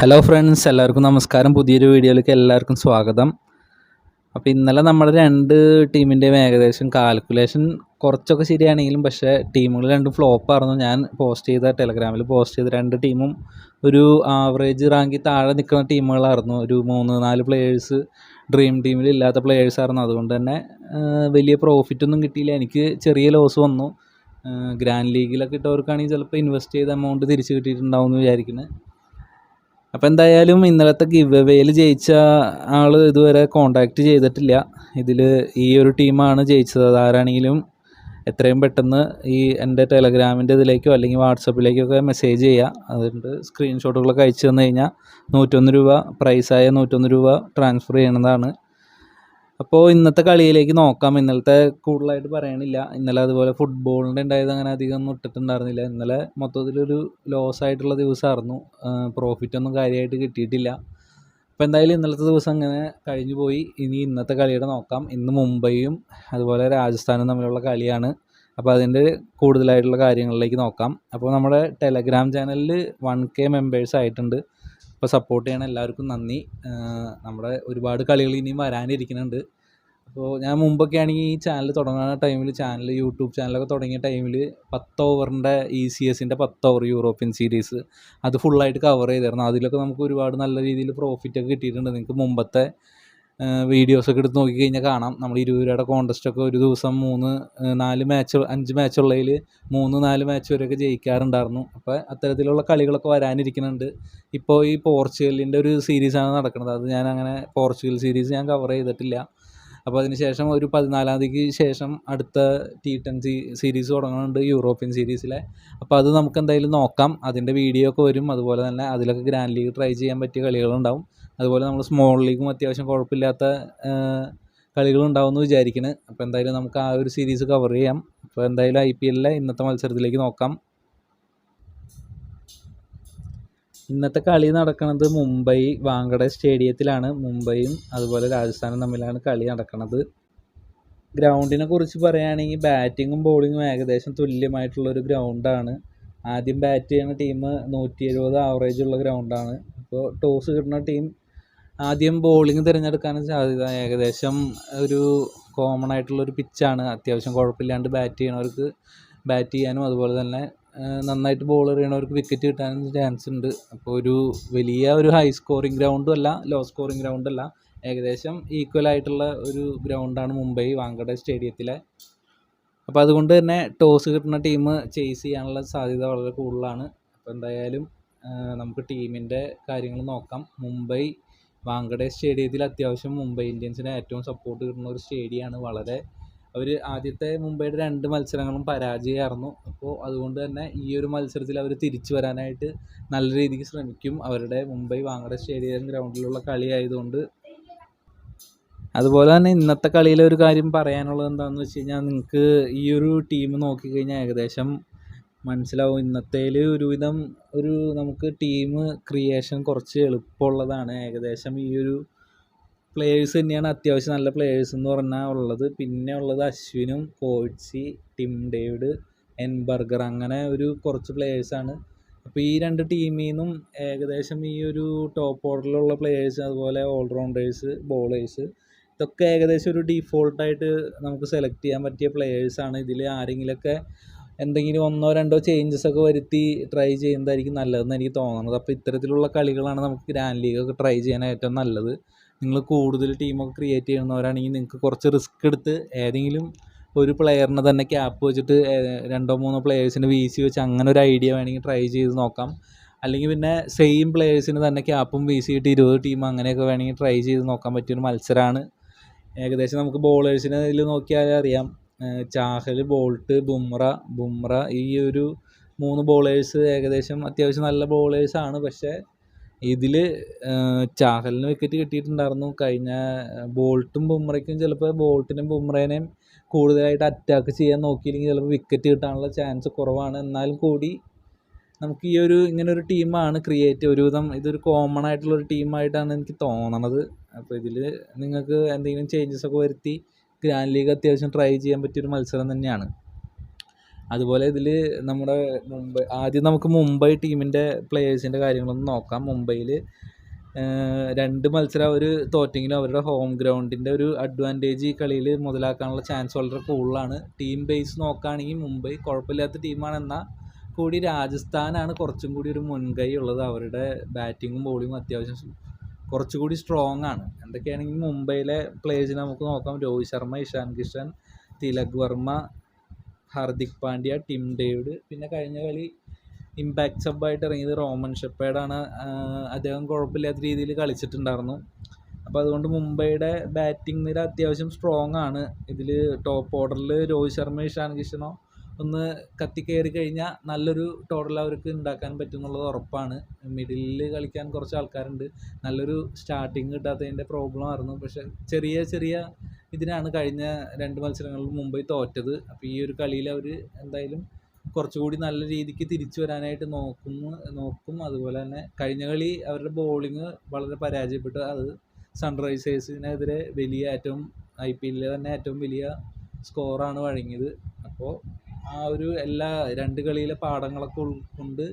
Hello friends എല്ലാവർക്കും നമസ്കാരം. പുതിയൊരു വീഡിയോയിലേക്ക് എല്ലാവർക്കും സ്വാഗതം. അപ്പോൾ ഇന്നലെ നമ്മുടെ രണ്ട് ടീമിന്റെയും ഏകദേശം കാൽക്കുലേഷൻ കുറച്ചൊക്കെ ശരിയാണെങ്കിലും പക്ഷേ ടീമുകൾ രണ്ടും ഫ്ലോപ്പായിരുന്നു ഞാൻ പോസ്റ്റ് ചെയ്ത ടെലഗ്രാമിൽ പോസ്റ്റ് ചെയ്ത രണ്ട് ടീമും ഒരു ആവറേജ് റാങ്കിൽ താഴെ നിൽക്കുന്ന ടീമുകളായിരുന്നു. ഒരു മൂന്ന് നാല് പ്ലേയേഴ്സ് ഡ്രീം ടീമിൽ ഇല്ലാത്ത പ്ലേയേഴ്സായിരുന്നു അതുകൊണ്ട് തന്നെ വലിയ പ്രോഫിറ്റൊന്നും കിട്ടിയില്ല. എനിക്ക് ചെറിയ ലോസ് വന്നു. ഗ്രാൻഡ് ലീഗിലൊക്കെ ഇട്ടവർക്കാണെങ്കിൽ ചിലപ്പോൾ ഇൻവെസ്റ്റ് ചെയ്ത എമൗണ്ട് തിരിച്ച് കിട്ടിയിട്ടുണ്ടാവും എന്ന് വിചാരിക്കുന്നത് അപ്പോൾ എന്തായാലും ഇന്നലത്തെ ഗിവ് അവേയിൽ ജയിച്ച ആൾ ഇതുവരെ കോണ്ടാക്ട് ചെയ്തിട്ടില്ല. ഇതിൽ ഈ ഒരു ടീമാണ് ജയിച്ചത്. അതാരാണെങ്കിലും എത്രയും പെട്ടെന്ന് ഈ എന്റെ ടെലഗ്രാമിന്റെ ഇതിലേക്കോ അല്ലെങ്കിൽ വാട്സപ്പിലേക്കൊക്കെ മെസ്സേജ് ചെയ്യുക അതുകൊണ്ട് സ്ക്രീൻഷോട്ടുകളൊക്കെ അയച്ചു തന്നു കഴിഞ്ഞാൽ നൂറ്റൊന്ന് രൂപ പ്രൈസായ നൂറ്റൊന്ന് രൂപ ട്രാൻസ്ഫർ ചെയ്യണതാണ്. അപ്പോൾ ഇന്നത്തെ കളിയിലേക്ക് നോക്കാം. ഇന്നലത്തെ കൂടുതലായിട്ട് പറയണില്ല. ഇന്നലെ അതുപോലെ ഫുട്ബോളിന്റെ ഉണ്ടായത് അങ്ങനെ അധികം ഒന്നും ഇട്ടിട്ടുണ്ടായിരുന്നില്ല. ഇന്നലെ മൊത്തത്തിലൊരു ലോസ് ആയിട്ടുള്ള ദിവസമായിരുന്നു. പ്രോഫിറ്റൊന്നും കാര്യമായിട്ട് കിട്ടിയിട്ടില്ല. അപ്പോൾ എന്തായാലും ഇന്നലത്തെ ദിവസം അങ്ങനെ കഴിഞ്ഞു പോയി. ഇനി ഇന്നത്തെ കളിയുടെ നോക്കാം. ഇന്ന് മുംബൈയും അതുപോലെ രാജസ്ഥാനും തമ്മിലുള്ള കളിയാണ്. അപ്പോൾ അതിന്റെ കൂടുതലായിട്ടുള്ള കാര്യങ്ങളിലേക്ക് നോക്കാം. അപ്പോൾ നമ്മുടെ ടെലഗ്രാം ചാനലിൽ വൺ കെ മെമ്പേഴ്സ് ആയിട്ടുണ്ട്. അപ്പോൾ സപ്പോർട്ട് ചെയ്യണ എല്ലാവർക്കും നന്ദി. നമ്മുടെ ഒരുപാട് കളികൾ ഇനിയും വരാനിരിക്കുന്നുണ്ട്. അപ്പോൾ ഞാൻ മുമ്പൊക്കെ ആണെങ്കിൽ ഈ ചാനൽ തുടങ്ങുന്ന ടൈമിൽ ചാനൽ യൂട്യൂബ് ചാനലൊക്കെ തുടങ്ങിയ ടൈമിൽ പത്ത് ഓവറിന്റെ ഇ സി എസിന്റെ പത്ത് ഓവർ യൂറോപ്യൻ സീരീസ് അത് ഫുള്ളായിട്ട് കവർ ചെയ്തിരുന്നു. അതിലൊക്കെ നമുക്ക് ഒരുപാട് നല്ല രീതിയിൽ പ്രോഫിറ്റൊക്കെ കിട്ടിയിട്ടുണ്ട്. നിങ്ങൾക്ക് മുമ്പത്തെ വീഡിയോസൊക്കെ എടുത്ത് നോക്കിക്കഴിഞ്ഞാൽ കാണാം. നമ്മൾ ഇരുപത് രൂപയുടെ കോൺടെസ്റ്റൊക്കെ ഒരു ദിവസം മൂന്ന് നാല് മാച്ച് അഞ്ച് മാച്ചുള്ളതിൽ മൂന്ന് നാല് മാച്ച് വരെയൊക്കെ ജയിക്കാറുണ്ടായിരുന്നു. അപ്പോൾ അത്തരത്തിലുള്ള കളികളൊക്കെ വരാനിരിക്കുന്നുണ്ട്. ഇപ്പോൾ ഈ പോർച്ചുഗലിന്റെ ഒരു സീരീസാണ് നടക്കുന്നത്. അത് ഞാൻ അങ്ങനെ പോർച്ചുഗൽ സീരീസ് ഞാൻ കവർ ചെയ്തിട്ടില്ല. അപ്പോൾ അതിന് ശേഷം ഒരു പതിനാലാം തീയതിക്ക് ശേഷം അടുത്ത ടി ടെൻ സീ സീരീസ് തുടങ്ങുന്നുണ്ട് യൂറോപ്യൻ സീരീസിലെ അപ്പോൾ അത് നമുക്ക് എന്തായാലും നോക്കാം. അതിന്റെ വീഡിയോ ഒക്കെ വരും. അതുപോലെ തന്നെ അതിലൊക്കെ ഗ്രാൻഡ് ലീഗ് ട്രൈ ചെയ്യാൻ പറ്റിയ കളികളുണ്ടാവും. അതുപോലെ നമ്മൾ സ്മോൾ ലീഗും അത്യാവശ്യം കുഴപ്പമില്ലാത്ത കളികളുണ്ടാവും എന്ന് വിചാരിക്കുന്നു അപ്പോൾ എന്തായാലും നമുക്ക് ആ ഒരു സീരീസ് കവർ ചെയ്യാം. അപ്പോൾ എന്തായാലും ഐ പി എല്ലിലെ ഇന്നത്തെ മത്സരത്തിലേക്ക് നോക്കാം. ഇന്നത്തെ കളി നടക്കുന്നത് മുംബൈ വാങ്കഡെ സ്റ്റേഡിയത്തിലാണ്. മുംബൈയും അതുപോലെ രാജസ്ഥാനും തമ്മിലാണ് കളി നടക്കുന്നത് ഗ്രൗണ്ടിനെ കുറിച്ച് പറയുകയാണെങ്കിൽ ബാറ്റിങ്ങും ബോളിങ്ങും ഏകദേശം തുല്യമായിട്ടുള്ളൊരു ഗ്രൗണ്ടാണ്. ആദ്യം ബാറ്റ് ചെയ്യുന്ന ടീം നൂറ്റി എഴുപത് ആവറേജ് ഉള്ള ഗ്രൗണ്ടാണ്. അപ്പോൾ ടോസ് കിട്ടുന്ന ടീം ആദ്യം ബോളിംഗ് തിരഞ്ഞെടുക്കാനും സാധ്യത ഏകദേശം ഒരു കോമൺ ആയിട്ടുള്ളൊരു പിച്ചാണ് അത്യാവശ്യം കുഴപ്പമില്ലാണ്ട് ബാറ്റ് ചെയ്യണവർക്ക് ബാറ്റ് ചെയ്യാനും അതുപോലെ തന്നെ നന്നായിട്ട് ബോൾ എറിയണവർക്ക് വിക്കറ്റ് കിട്ടാനും ചാൻസ് ഉണ്ട്. അപ്പോൾ ഒരു വലിയ ഒരു ഹൈ സ്കോറിംഗ് ഗ്രൗണ്ടും അല്ല ലോ സ്കോറിംഗ് ഗ്രൗണ്ടും അല്ല. ഏകദേശം ഈക്വൽ ആയിട്ടുള്ള ഒരു ഗ്രൗണ്ടാണ് മുംബൈ വാങ്കഡെ സ്റ്റേഡിയത്തിലെ. അപ്പോൾ അതുകൊണ്ട് തന്നെ ടോസ് കിട്ടുന്ന ടീം ചേസ് ചെയ്യാനുള്ള സാധ്യത വളരെ കൂടുതലാണ്. അപ്പോൾ എന്തായാലും നമുക്ക് ടീമിന്റെ കാര്യങ്ങൾ നോക്കാം. മുംബൈ വാങ്കഡെ സ്റ്റേഡിയത്തിൽ അത്യാവശ്യം മുംബൈ ഇന്ത്യൻസിന് ഏറ്റവും സപ്പോർട്ട് കിട്ടുന്ന ഒരു സ്റ്റേഡിയമാണ് വളരെ അവർ ആദ്യത്തെ മുംബൈയുടെ രണ്ട് മത്സരങ്ങളും പരാജയമായിരുന്നു. അപ്പോൾ അതുകൊണ്ട് തന്നെ ഈ ഒരു മത്സരത്തിൽ അവർ തിരിച്ചു വരാനായിട്ട് നല്ല രീതിക്ക് ശ്രമിക്കും. അവരുടെ മുംബൈ വാങ്കഡെ സ്റ്റേഡിയം ഗ്രൗണ്ടിലുള്ള കളി ആയതുകൊണ്ട്. അതുപോലെ തന്നെ ഇന്നത്തെ കളിയിലെ ഒരു കാര്യം പറയാനുള്ളത് എന്താണെന്ന് വെച്ച് കഴിഞ്ഞാൽ നിങ്ങൾക്ക് ഈ ഒരു ടീം നോക്കിക്കഴിഞ്ഞാൽ ഏകദേശം മനസ്സിലാവും ഇന്നത്തേൽ ഒരുവിധം ഒരു നമുക്ക് ടീം ക്രിയേഷൻ കുറച്ച് എളുപ്പമുള്ളതാണ്. ഏകദേശം ഈ ഒരു പ്ലേയേഴ്സ് തന്നെയാണ് അത്യാവശ്യം നല്ല പ്ലേയേഴ്സ് എന്ന് പറഞ്ഞാൽ ഉള്ളത്. പിന്നെ ഉള്ളത് അശ്വിനും കോഴ്സി ടിം ഡേവിഡ് എൻ ബർഗർ അങ്ങനെ ഒരു കുറച്ച് പ്ലേയേഴ്സാണ് അപ്പോൾ ഈ രണ്ട് ടീമിൽ നിന്നും ഏകദേശം ഈ ഒരു ടോപ്പ് ഓർഡറിലുള്ള പ്ലേയേഴ്സ് അതുപോലെ ഓൾറൗണ്ടേഴ്സ് ബോളേഴ്സ് ഇതൊക്കെ ഏകദേശം ഒരു ഡീഫോൾട്ടായിട്ട് നമുക്ക് സെലക്ട് ചെയ്യാൻ പറ്റിയ പ്ലേയേഴ്സാണ് ഇതിൽ ആരെങ്കിലുമൊക്കെ എന്തെങ്കിലും ഒന്നോ രണ്ടോ ചേഞ്ചസ് ഒക്കെ വരുത്തി ട്രൈ ചെയ്യുന്നതായിരിക്കും നല്ലതെന്ന് എനിക്ക് തോന്നുന്നത്. അപ്പോൾ ഇത്തരത്തിലുള്ള കളികളാണ് നമുക്ക് ഗ്രാൻഡ് ലീഗൊക്കെ ട്രൈ ചെയ്യാൻ ഏറ്റവും നല്ലത്. നിങ്ങൾ കൂടുതൽ ടീമൊക്കെ ക്രിയേറ്റ് ചെയ്യുന്നവരാണെങ്കിൽ നിങ്ങൾക്ക് കുറച്ച് റിസ്ക് എടുത്ത് ഏതെങ്കിലും ഒരു പ്ലെയറിനെ തന്നെ ക്യാപ്പ് വെച്ചിട്ട് രണ്ടോ മൂന്നോ പ്ലേയേഴ്സിനെ വീശി വെച്ച് അങ്ങനെ ഒരു ഐഡിയ വേണമെങ്കിൽ ട്രൈ ചെയ്ത് നോക്കാം. അല്ലെങ്കിൽ പിന്നെ സെയിം പ്ലേയേഴ്സിന് തന്നെ ക്യാപ്പും വീശിയിട്ട് ഇരുപത് ടീം അങ്ങനെയൊക്കെ വേണമെങ്കിൽ ട്രൈ ചെയ്ത് നോക്കാൻ പറ്റിയൊരു മത്സരമാണ് ഏകദേശം നമുക്ക് ബോളേഴ്സിനെ ഇതിൽ നോക്കിയാൽ അറിയാം. ചാഹൽ ബോൾട്ട് ബുംറ ബുംറ ഈ ഒരു മൂന്ന് ബോളേഴ്സ് ഏകദേശം അത്യാവശ്യം നല്ല ബോളേഴ്സാണ് പക്ഷേ ഇതിൽ ചാഹലിന് വിക്കറ്റ് കിട്ടിയിട്ടുണ്ടായിരുന്നു. കഴിഞ്ഞ ബോൾട്ടും ബുംറയ്ക്കും ചിലപ്പോൾ ബോൾട്ടിനും ബുംറേനെയും കൂടുതലായിട്ട് അറ്റാക്ക് ചെയ്യാൻ നോക്കിയില്ലെങ്കിൽ ചിലപ്പോൾ വിക്കറ്റ് കിട്ടാനുള്ള ചാൻസ് കുറവാണ്. എന്നാലും കൂടി നമുക്ക് ഈ ഒരു ഇങ്ങനെ ഒരു ടീമാണ് ക്രിയേറ്റ് ഒരുവിധം ഇതൊരു കോമൺ ആയിട്ടുള്ള ഒരു ടീമായിട്ടാണ് എനിക്ക് തോന്നണത്. അപ്പോൾ ഇതിൽ നിങ്ങൾക്ക് എന്തെങ്കിലും ചേഞ്ചസ് ഒക്കെ വരുത്തി ഗ്രാൻഡ് ലീഗ് അത്യാവശ്യം ട്രൈ ചെയ്യാൻ പറ്റിയൊരു മത്സരം തന്നെയാണ്. അതുപോലെ ഇതിൽ നമ്മുടെ മുംബൈ ആദ്യം നമുക്ക് മുംബൈ ടീമിന്റെ പ്ലേയേഴ്സിന്റെ കാര്യങ്ങളൊന്ന് നോക്കാം. മുംബൈയിൽ രണ്ട് മത്സരം അവർ തോറ്റെങ്കിലും അവരുടെ ഹോം ഗ്രൗണ്ടിന്റെ ഒരു അഡ്വാന്റേജ് ഈ കളിയിൽ മുതലാക്കാനുള്ള ചാൻസ് വളരെ കൂടുതലാണ്. ടീം ബേസ് നോക്കുകയാണെങ്കിൽ മുംബൈ കുഴപ്പമില്ലാത്ത ടീമാണ് എന്നാൽ കൂടി രാജസ്ഥാനാണ് കുറച്ചും കൂടി ഒരു മുൻകൈ ഉള്ളത്. അവരുടെ ബാറ്റിങ്ങും ബോളിങ്ങും അത്യാവശ്യം കുറച്ചുകൂടി സ്ട്രോങ് ആണ്. എന്തൊക്കെയാണെങ്കിൽ മുംബൈയിലെ പ്ലേയേഴ്സിനെ നമുക്ക് നോക്കാം. Rohit Sharma Ishan Kishan Tilak Varma Hardik Pandya Tim David. പിന്നെ കഴിഞ്ഞ കളി ഇമ്പാക്ട് സബായിട്ട് ഇറങ്ങിയത് റോമൻ ഷെപ്പേഡാണ്. അദ്ദേഹം കുഴപ്പമില്ലാത്ത രീതിയിൽ കളിച്ചിട്ടുണ്ടായിരുന്നു. അപ്പോൾ അതുകൊണ്ട് മുംബൈയുടെ ബാറ്റിംഗ് നിര അത്യാവശ്യം സ്ട്രോങ് ആണ്. ഇതിൽ ടോപ്പ് ഓർഡറിൽ രോഹിത് ശർമ്മ ഇഷാൻ കിഷനോ ഒന്ന് കത്തിക്കയറി കഴിഞ്ഞാൽ നല്ലൊരു ടോട്ടൽ അവർക്ക് ഉണ്ടാക്കാൻ പറ്റും എന്നുള്ളത് ഉറപ്പാണ്. മിഡിലിൽ കളിക്കാൻ കുറച്ച് ആൾക്കാരുണ്ട്. നല്ലൊരു സ്റ്റാർട്ടിങ് കിട്ടാത്തതിന്റെ പ്രോബ്ലം ആയിരുന്നു. പക്ഷേ ചെറിയ ചെറിയ ഇതിനാണ് കഴിഞ്ഞ രണ്ട് മത്സരങ്ങളിൽ മുംബൈ തോറ്റത്. അപ്പോൾ ഈ ഒരു കളിയിൽ അവർ എന്തായാലും കുറച്ചുകൂടി നല്ല രീതിക്ക് തിരിച്ചു വരാനായിട്ട് നോക്കുന്നു നോക്കും. അതുപോലെ തന്നെ കഴിഞ്ഞ കളി അവരുടെ ബോളിങ് വളരെ പരാജയപ്പെട്ടു. അത് സൺറൈസേഴ്സിനെതിരെ വലിയ ഏറ്റവും ഐ പി എല്ലിലെ തന്നെ ഏറ്റവും വലിയ സ്കോറാണ് വഴങ്ങിയത്. അപ്പോൾ ആ ഒരു എല്ലാ രണ്ട് കളിയിലെ പാഠങ്ങളൊക്കെ ഉൾക്കൊണ്ട്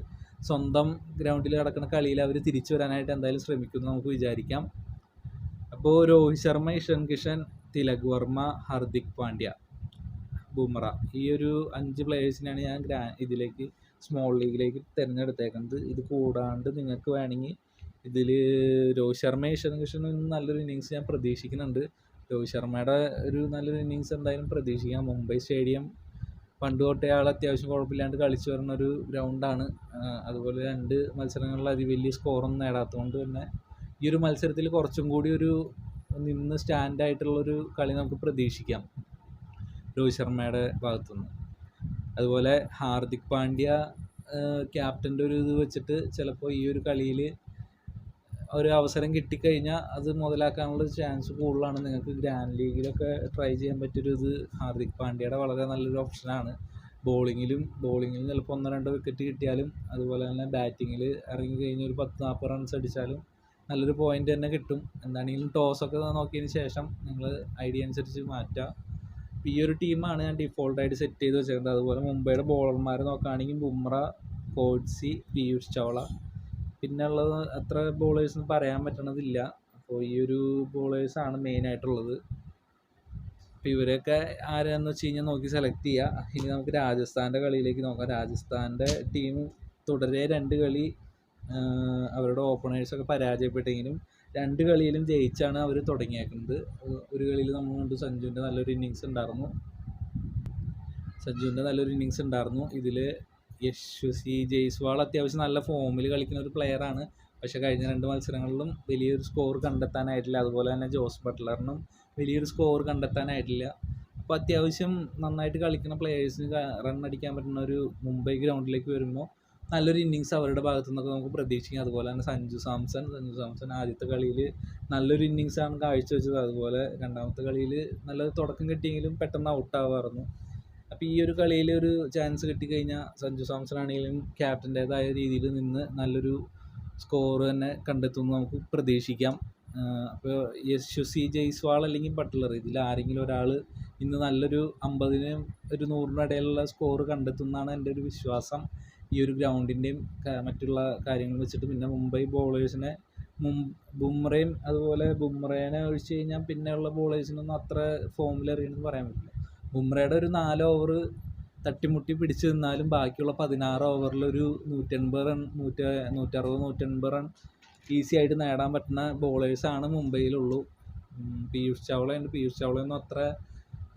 സ്വന്തം ഗ്രൗണ്ടിൽ നടക്കുന്ന കളിയിൽ അവർ തിരിച്ചു വരാനായിട്ട് എന്തായാലും ശ്രമിക്കുന്നു നമുക്ക് വിചാരിക്കാം. അപ്പോൾ രോഹിത് ശർമ്മ ഇഷൻ കിഷൻ തിലക് വർമ്മ ഹർദിക് പാണ്ഡ്യ ബുംറ. ഈ ഒരു അഞ്ച് പ്ലേയേഴ്സിനെയാണ് ഞാൻ ഗ്രാ ഇതിലേക്ക് സ്മോൾ ലീഗിലേക്ക് തിരഞ്ഞെടുത്തേക്കുന്നത്. ഇത് കൂടാണ്ട് നിങ്ങൾക്ക് വേണമെങ്കിൽ ഇതിൽ രോഹിത് ശർമ്മ ഇഷൻ കിഷനും നല്ലൊരു ഇന്നിങ്സ് ഞാൻ പ്രതീക്ഷിക്കുന്നുണ്ട്. രോഹിത് ശർമ്മയുടെ ഒരു നല്ലൊരു ഇന്നിങ്സ് എന്തായാലും പ്രതീക്ഷിക്കാം. മുംബൈ സ്റ്റേഡിയം പണ്ട് തൊട്ടേ ആൾ അത്യാവശ്യം കുഴപ്പമില്ലാണ്ട് കളിച്ചു വരുന്ന ഒരു ഗ്രൗണ്ടാണ് അതുപോലെ രണ്ട് മത്സരങ്ങളിൽ അതി വലിയ സ്കോറൊന്നും നേടാത്തതുകൊണ്ട് തന്നെ ഈ ഒരു മത്സരത്തിൽ കുറച്ചും കൂടി ഒരു നിന്ന് സ്റ്റാൻഡായിട്ടുള്ളൊരു കളി നമുക്ക് പ്രതീക്ഷിക്കാം. രോഹിത് ശർമ്മയുടെ ഭാഗത്തുനിന്ന്. അതുപോലെ ഹാർദിക് പാണ്ഡ്യ ക്യാപ്റ്റന്റെ ഒരു ഇത് വെച്ചിട്ട് ചിലപ്പോൾ ഈ ഒരു കളിയിൽ ഒരു അവസരം കിട്ടിക്കഴിഞ്ഞാൽ അത് മുതലാക്കാനുള്ള ചാൻസ് കൂടുതലാണ്. നിങ്ങൾക്ക് ഗ്രാൻഡ് ലീഗിലൊക്കെ ട്രൈ ചെയ്യാൻ പറ്റിയൊരു ഇത് ഹാർദിക് പാണ്ഡ്യയുടെ വളരെ നല്ലൊരു ഓപ്ഷനാണ് ബോളിങ്ങിലും ബോളിങ്ങിൽ ചിലപ്പോൾ ഒന്നോ രണ്ടോ വിക്കറ്റ് കിട്ടിയാലും അതുപോലെ തന്നെ ബാറ്റിങ്ങിൽ ഇറങ്ങി കഴിഞ്ഞ് ഒരു പത്ത് നാൽപ്പത് റൺസ് അടിച്ചാലും നല്ലൊരു പോയിന്റ് തന്നെ കിട്ടും. എന്താണെങ്കിലും ഒക്കെ നോക്കിയതിന് ശേഷം നിങ്ങൾ ഐഡിയ അനുസരിച്ച് മാറ്റുക ഈ ഒരു ടീമാണ് ഞാൻ ഡിഫോൾട്ടായിട്ട് സെറ്റ് ചെയ്ത് വെച്ചിരുന്നത് അതുപോലെ മുംബൈയുടെ ബോളർമാരെ നോക്കുകയാണെങ്കിൽ ബുംറ കോഡ്സി പീയൂഷ് ചൗള. പിന്നെ ഉള്ളത് അത്ര ബോളേഴ്സ് പറയാൻ പറ്റണതില്ല. അപ്പോൾ ഈ ഒരു ബോളേഴ്സാണ് മെയിനായിട്ടുള്ളത് അപ്പോൾ ഇവരെയൊക്കെ ആരാന്ന് വെച്ച് കഴിഞ്ഞാൽ നോക്കി സെലക്ട് ചെയ്യുക ഇനി നമുക്ക് രാജസ്ഥാന്റെ കളിയിലേക്ക് നോക്കാം. രാജസ്ഥാന്റെ ടീം തുടരെ രണ്ട് കളി അവരുടെ ഓപ്പണേഴ്സൊക്കെ പരാജയപ്പെട്ടെങ്കിലും രണ്ട് കളിയിലും ജയിച്ചാണ് അവർ തുടങ്ങിയേക്കുന്നത്. ഒരു കളിയിൽ നമ്മൾ കണ്ടു സഞ്ജുവിന്റെ നല്ലൊരു ഇന്നിങ്സ് ഉണ്ടായിരുന്നു സഞ്ജുവിന്റെ നല്ലൊരു ഇന്നിങ്സ് ഉണ്ടായിരുന്നു ഇതിൽ യശ്വസി ജയ്സ്വാൾ അത്യാവശ്യം നല്ല ഫോമിൽ കളിക്കുന്ന ഒരു പ്ലെയറാണ് പക്ഷേ കഴിഞ്ഞ രണ്ട് മത്സരങ്ങളിലും വലിയൊരു സ്കോർ കണ്ടെത്താനായിട്ടില്ല. അതുപോലെ തന്നെ ജോസ് ബട്ട്ലറിനും വലിയൊരു സ്കോർ കണ്ടെത്താനായിട്ടില്ല. അപ്പോൾ അത്യാവശ്യം നന്നായിട്ട് കളിക്കുന്ന പ്ലെയേഴ്സിന് റൺ അടിക്കാൻ പറ്റുന്ന ഒരു മുംബൈ ഗ്രൗണ്ടിലേക്ക് വരുമ്പോൾ നല്ലൊരു ഇന്നിങ്സ് അവരുടെ ഭാഗത്തു നിന്നൊക്കെ നമുക്ക് പ്രതീക്ഷിക്കാം. അതുപോലെ തന്നെ സഞ്ജു സാംസൺ സഞ്ജു സാംസൺ ആദ്യത്തെ കളിയിൽ നല്ലൊരു ഇന്നിങ്സാണ് കാഴ്ചവെച്ചത്. അതുപോലെ രണ്ടാമത്തെ കളിയിൽ നല്ല തുടക്കം കിട്ടിയെങ്കിലും പെട്ടെന്ന് ഔട്ടാവാറുന്നു അപ്പോൾ ഈ ഒരു കളിയിൽ ഒരു ചാൻസ് കിട്ടിക്കഴിഞ്ഞാൽ സഞ്ജു സാംസൺ ആണെങ്കിലും ക്യാപ്റ്റന്റേതായ രീതിയിൽ നിന്ന് നല്ലൊരു സ്കോർ തന്നെ കണ്ടെത്തുമെന്ന് നമുക്ക് പ്രതീക്ഷിക്കാം. അപ്പോൾ യശസ്വി ജയ്സ്വാൾ അല്ലെങ്കിൽ ബട്ട്ലർ ഇതിൽ ആരെങ്കിലും ഒരാൾ ഇന്ന് നല്ലൊരു അമ്പതിനും ഒരു നൂറിനും ഇടയിലുള്ള സ്കോർ കണ്ടെത്തുമെന്നാണ് എന്റെ ഒരു വിശ്വാസം. ഈ ഒരു ഗ്രൗണ്ടിന്റെയും മറ്റുള്ള കാര്യങ്ങൾ വെച്ചിട്ട് പിന്നെ മുംബൈ ബോളേഴ്സിനെ മും ബുംറയും അതുപോലെ ബുംറേനെ ഒഴിച്ച് കഴിഞ്ഞാൽ പിന്നെയുള്ള ബോളേഴ്സിനൊന്നും അത്ര ഫോമിൽ എറിയണമെന്ന് പറയാൻ പറ്റില്ല. ബുംറയുടെ ഒരു നാല് ഓവർ തട്ടിമുട്ടി പിടിച്ച് നിന്നാലും ബാക്കിയുള്ള പതിനാറ് ഓവറിൽ ഒരു നൂറ്റൻപത് റൺ നൂറ്റി നൂറ്ററുപത് നൂറ്റൻപത് റൺ ഈസി ആയിട്ട് നേടാൻ പറ്റുന്ന ബോളേഴ്സാണ് മുംബൈയിലുള്ളൂ. പീയൂഷ് ചൗളയുണ്ട്. പീയൂഷ് ചൗളയൊന്നും അത്ര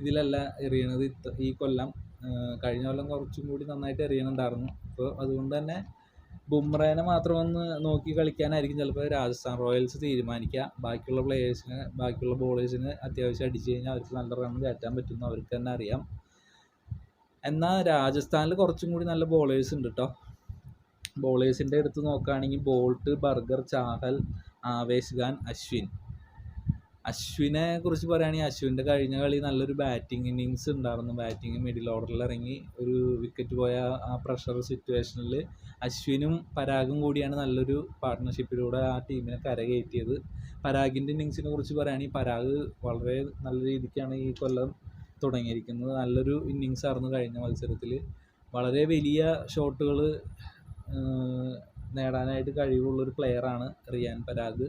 ഇതിലല്ല എറിയണത്. ഈ കൊല്ലം കഴിഞ്ഞ കൊല്ലം കുറച്ചും കൂടി നന്നായിട്ട് എറിയണുണ്ടായിരുന്നു. അപ്പോൾ അതുകൊണ്ട് തന്നെ ബുംറേനെ മാത്രം ഒന്ന് നോക്കി കളിക്കാനായിരിക്കും ചിലപ്പോൾ രാജസ്ഥാൻ റോയൽസ് തീരുമാനിക്കുക. ബാക്കിയുള്ള പ്ലേയേഴ്സിന് ബാക്കിയുള്ള ബോളേഴ്സിന് അത്യാവശ്യം അടിച്ചു കഴിഞ്ഞാൽ അവർക്ക് നല്ല റൺ കയറ്റാൻ പറ്റുമെന്ന് അവർക്ക് തന്നെ അറിയാം. എന്നാൽ രാജസ്ഥാനിൽ കുറച്ചും കൂടി നല്ല ബോളേഴ്സ് ഉണ്ട് കേട്ടോ ബോളേഴ്സിന്റെ അടുത്ത് നോക്കുകയാണെങ്കിൽ ബോൾട്ട് ബർഗർ ചാഹൽ ആവേശ് ഖാൻ അശ്വിൻ. അശ്വിനെ കുറിച്ച് പറയുകയാണെങ്കിൽ അശ്വിന്റെ കഴിഞ്ഞ കളി നല്ലൊരു ബാറ്റിംഗ് ഇന്നിങ്സ് ഉണ്ടായിരുന്നു. ബാറ്റിംഗ് മിഡിൽ ഓർഡറിൽ ഇറങ്ങി ഒരു വിക്കറ്റ് പോയ ആ പ്രഷർ സിറ്റുവേഷനിൽ അശ്വിനും പരാഗും കൂടിയാണ് നല്ലൊരു പാർട്ട്ണർഷിപ്പിലൂടെ ആ ടീമിനെ കരകയറ്റിയത്. പരാഗിന്റെ ഇന്നിങ്സിനെ കുറിച്ച് പറയുകയാണെങ്കിൽ പരാഗ് വളരെ നല്ല രീതിക്കാണ് ഈ കൊല്ലം തുടങ്ങിയിരിക്കുന്നത്. നല്ലൊരു ഇന്നിങ്സ് ആയിരുന്നു കഴിഞ്ഞ മത്സരത്തിൽ. വളരെ വലിയ ഷോട്ടുകൾ നേടാനായിട്ട് കഴിവുള്ളൊരു പ്ലെയറാണ് റിയാൻ പരാഗ്.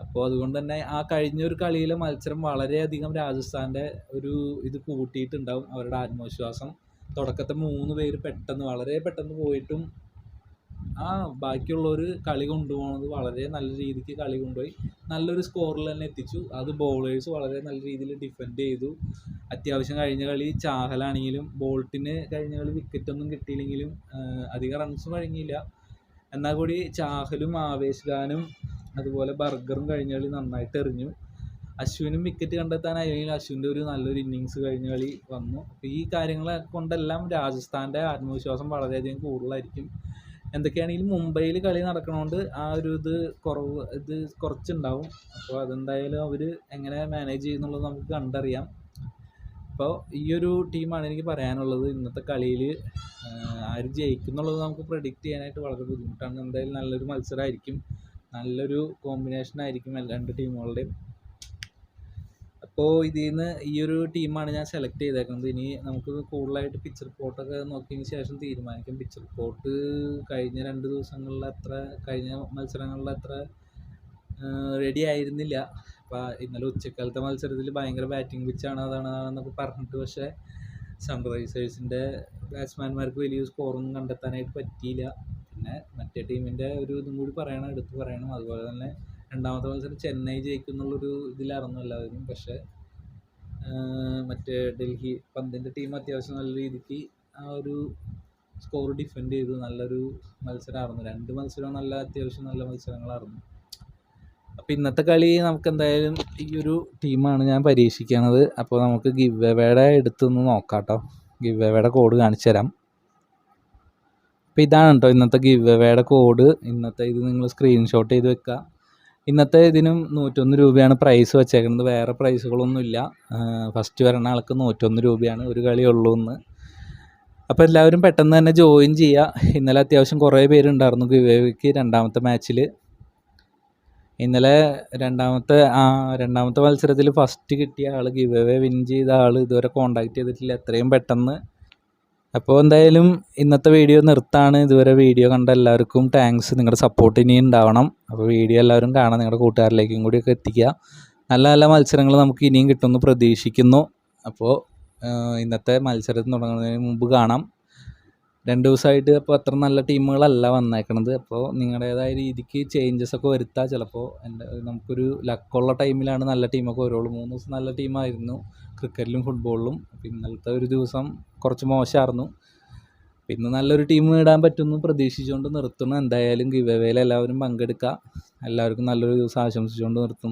അപ്പോൾ അതുകൊണ്ട് തന്നെ ആ കഴിഞ്ഞ ഒരു കളിയിലെ മത്സരം വളരെയധികം രാജസ്ഥാന്റെ ഒരു ഇത് കൂട്ടിയിട്ടുണ്ടാവും അവരുടെ ആത്മവിശ്വാസം. തുടക്കത്തെ മൂന്ന് പേര് പെട്ടെന്ന് വളരെ പെട്ടെന്ന് പോയിട്ടും ആ ബാക്കിയുള്ളവർ കളി കൊണ്ടുപോകുന്നത് വളരെ നല്ല രീതിക്ക് കളി കൊണ്ടുപോയി. നല്ലൊരു സ്കോറിൽ തന്നെ എത്തിച്ചു. അത് ബോളേഴ്സ് വളരെ നല്ല രീതിയിൽ ഡിഫെൻഡ് ചെയ്തു. അത്യാവശ്യം കഴിഞ്ഞ കളി ചാഹലാണെങ്കിലും ബോൾട്ടിന് കഴിഞ്ഞ കളി വിക്കറ്റൊന്നും കിട്ടിയില്ലെങ്കിലും അധികം റൺസ് വഴങ്ങിയില്ല എന്നാൽ കൂടി ചാഹലും ആവേശ് ഖാനും അതുപോലെ ബർഗറും കഴിഞ്ഞ കളി നന്നായിട്ട് എറിഞ്ഞു. അശ്വിനും വിക്കറ്റ് കണ്ടെത്താനായില്ലെങ്കിൽ അശ്വിന്റെ ഒരു നല്ലൊരു ഇന്നിങ്സ് കഴിഞ്ഞ കളി വന്നു. അപ്പോൾ ഈ കാര്യങ്ങളെ കൊണ്ടെല്ലാം രാജസ്ഥാന്റെ ആത്മവിശ്വാസം വളരെയധികം കൂടുതലായിരിക്കും. എന്തൊക്കെയാണെങ്കിലും മുംബൈയിൽ കളി നടക്കണോണ്ട് ആ ഒരു ഇത് കുറവ് ഇത് കുറച്ചുണ്ടാവും. അപ്പോൾ അതെന്തായാലും അവർ എങ്ങനെ മാനേജ് ചെയ്യുന്നുള്ളത് നമുക്ക് കണ്ടറിയാം. അപ്പോൾ ഈ ഒരു ടീമാണ് എനിക്ക് പറയാനുള്ളത്. ഇന്നത്തെ കളിയിൽ ആര് ജയിക്കും എന്നുള്ളത് നമുക്ക് പ്രഡിക്റ്റ് ചെയ്യാനായിട്ട് വളരെ ബുദ്ധിമുട്ടാണ്. എന്തായാലും നല്ലൊരു മത്സരമായിരിക്കും. നല്ലൊരു കോമ്പിനേഷൻ ആയിരിക്കും രണ്ട് ടീമുകളുടെയും അപ്പോൾ ഇതിൽ നിന്ന് ഈ ഒരു ടീമാണ് ഞാൻ സെലക്ട് ചെയ്തേക്കുന്നത്. ഇനി നമുക്ക് കൂടുതലായിട്ട് പിച്ച് റിപ്പോർട്ടൊക്കെ നോക്കിയതിന് ശേഷം തീരുമാനിക്കും. പിച്ച് റിപ്പോർട്ട് കഴിഞ്ഞ രണ്ട് ദിവസങ്ങളിൽ അത്ര കഴിഞ്ഞ മത്സരങ്ങളിൽ അത്ര റെഡി ആയിരുന്നില്ല. അപ്പോൾ ഇന്നലെ ഉച്ചക്കാലത്തെ മത്സരത്തിൽ ഭയങ്കര ബാറ്റിംഗ് പിച്ചാണ് അതാണ് അതാണെന്നൊക്കെ പറഞ്ഞിട്ട് പക്ഷേ സൺറൈസേഴ്സിന്റെ ബാറ്റ്സ്മാൻമാർക്ക് വലിയ സ്കോറൊന്നും കണ്ടെത്താനായിട്ട് പറ്റിയില്ല. പിന്നെ മറ്റേ ടീമിന്റെ ഒരു ഇതും കൂടി പറയണം എടുത്തു പറയണം. അതുപോലെ തന്നെ രണ്ടാമത്തെ മത്സരം ചെന്നൈ ജയിക്കും എന്നുള്ളൊരു ഇതിലായിരുന്നു എല്ലാവരും. പക്ഷേ മറ്റേ ഡൽഹി പന്തിന്റെ ടീം അത്യാവശ്യം നല്ല രീതിക്ക് ആ ഒരു സ്കോർ ഡിഫെൻഡ് ചെയ്തു. നല്ലൊരു മത്സരമായിരുന്നു രണ്ട് മത്സരവും നല്ല അത്യാവശ്യം നല്ല മത്സരങ്ങളായിരുന്നു. അപ്പോൾ ഇന്നത്തെ കളി നമുക്ക് എന്തായാലും ഈ ഒരു ടീമാണ് ഞാൻ പരീക്ഷിക്കണത്. അപ്പോൾ നമുക്ക് ഗിവ് എവേടെ എടുത്തൊന്ന് നോക്കാം കേട്ടോ ഗിവ് എവേടെ കോഡ് കാണിച്ചു തരാം അപ്പോൾ ഇതാണ് കേട്ടോ ഇന്നത്തെ ഗിവ് എവേയുടെ കോഡ് ഇന്നത്തെ ഇത് നിങ്ങൾ സ്ക്രീൻഷോട്ട് ചെയ്ത് വെക്കുക ഇന്നത്തെ ഇതിനും നൂറ്റൊന്ന് രൂപയാണ് പ്രൈസ് വെച്ചേക്കുന്നത് വേറെ പ്രൈസുകളൊന്നുമില്ല ഫസ്റ്റ് വരണ ആൾക്ക് നൂറ്റൊന്ന് രൂപയാണ് ഒരു കളിയുള്ളൂ എന്ന് അപ്പോൾ എല്ലാവരും പെട്ടെന്ന് തന്നെ ജോയിൻ ചെയ്യുക ഇന്നലെ അത്യാവശ്യം കുറേ പേരുണ്ടായിരുന്നു ഗിവേക്ക് രണ്ടാമത്തെ മാച്ചിൽ ഇന്നലെ രണ്ടാമത്തെ ആ രണ്ടാമത്തെ മത്സരത്തിൽ ഫസ്റ്റ് കിട്ടിയ ആൾ ഗിവ് വിൻ ചെയ്ത ആൾ ഇതുവരെ കോണ്ടാക്ട് ചെയ്തിട്ടില്ല. എത്രയും പെട്ടെന്ന് അപ്പോൾ എന്തായാലും ഇന്നത്തെ വീഡിയോ നിർത്താണ്. ഇതുവരെ വീഡിയോ കണ്ട എല്ലാവർക്കും താങ്ക്സ് നിങ്ങളുടെ സപ്പോർട്ട് ഇനി ഉണ്ടാവണം. അപ്പോൾ വീഡിയോ എല്ലാവരും കാണാൻ നിങ്ങളുടെ കൂട്ടുകാരിലേക്കും കൂടിയൊക്കെ എത്തിക്കുക. നല്ല നല്ല മത്സരങ്ങൾ നമുക്ക് ഇനിയും കിട്ടുമെന്ന് പ്രതീക്ഷിക്കുന്നു. അപ്പോൾ ഇന്നത്തെ മത്സരത്തിന് തുടങ്ങുന്നതിന് മുമ്പ് കാണാം. രണ്ട് ദിവസമായിട്ട് അപ്പോൾ അത്ര നല്ല ടീമുകളല്ല വന്നേക്കണത്. അപ്പോൾ നിങ്ങളുടേതായ രീതിക്ക് ചേഞ്ചസ് ഒക്കെ വരുത്താം. ചിലപ്പോൾ എന്റെ നമുക്കൊരു ലക്കുള്ള ടൈമിലാണ് നല്ല ടീമൊക്കെ വരുള്ളൂ. മൂന്ന് ദിവസം നല്ല ടീമായിരുന്നു ക്രിക്കറ്റിലും ഫുട്ബോളിലും ഇന്നലത്തെ ഒരു ദിവസം കുറച്ച് മോശമായിരുന്നു. ഇന്ന് നല്ലൊരു ടീം നേടാൻ പറ്റുമെന്ന് പ്രതീക്ഷിച്ചുകൊണ്ട് നിർത്തുന്നു. എന്തായാലും ഗിവ് എല്ലാവരും പങ്കെടുക്കുക എല്ലാവർക്കും നല്ലൊരു ദിവസം ആശംസിച്ചുകൊണ്ട് നിർത്തുന്നു.